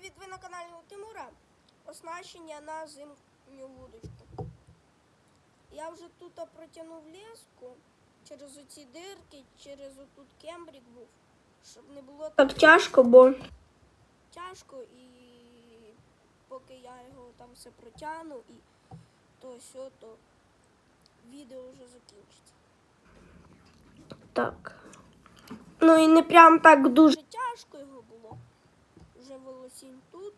привіт! Ви на каналі у Тимура. Оснащення на зимню вудочку. Я вже тут протягнув леску через оці дирки, через отут кембрік був, щоб не було так тяжко, бо тяжко і поки я його там все протягну і то сьо, то відео вже закінчиться. так. Ну і не прям так дуже. Дуже тяжко його було. Вже волосінь тут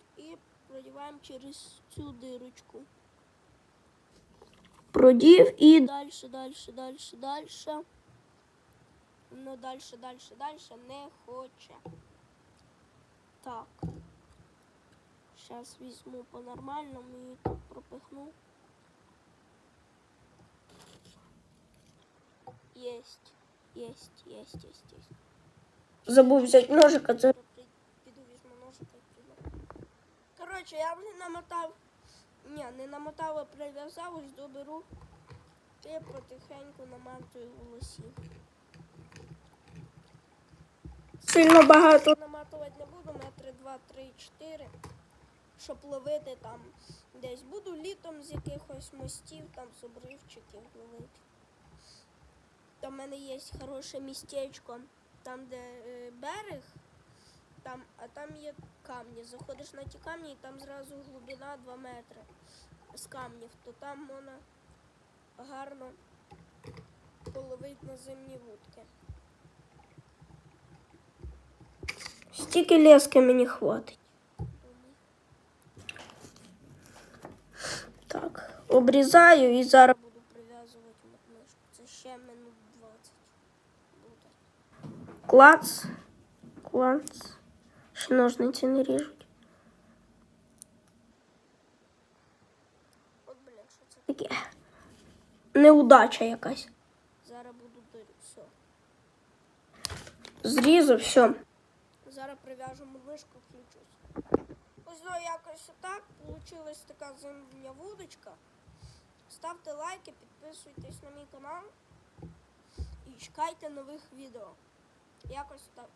і через цю дирочку. Продів і Дальше, дальше, дальше, дальше. Ну, дальше, дальше, дальше не хоче. Так. Зараз візьму по-нормальному і тут пропихну. Єсть. Єсть, єсть, єсть, єсть. забув взяти ножика. Це Коротше, я вже намотав. Ні, не намотав, а прив'язав, ось доберу. І потихеньку наматую волосі. сильно багато. Наматувати не буду, метри два, три, чотири. Щоб ловити там десь. Буду літом з якихось мостів, там з обривчиків ловити. Там в мене є хороше містечко, там, де е, берег, там, а там є камні. Заходиш на ті камні і там зразу глибина 2 метри з камнів, то там можна гарно половити на зимні вудки. Стільки лески мені хватить. Так, обрізаю і зараз. Буду прив'язувати мотнишку. Це ще минут 20 буде. Клац. Клац. Ще ножниці не ріжуть. От, блін, що це? Таке. Неудача якась. Зараз буду дирю. Все. Зрізав, все. Зараз прив'яжу мотнишку, включусь. Ось ну, якось отак. Получилась така зимня вудочка. Ставте лайки, підписуйтесь на мій канал і чекайте нових відео. Якось так.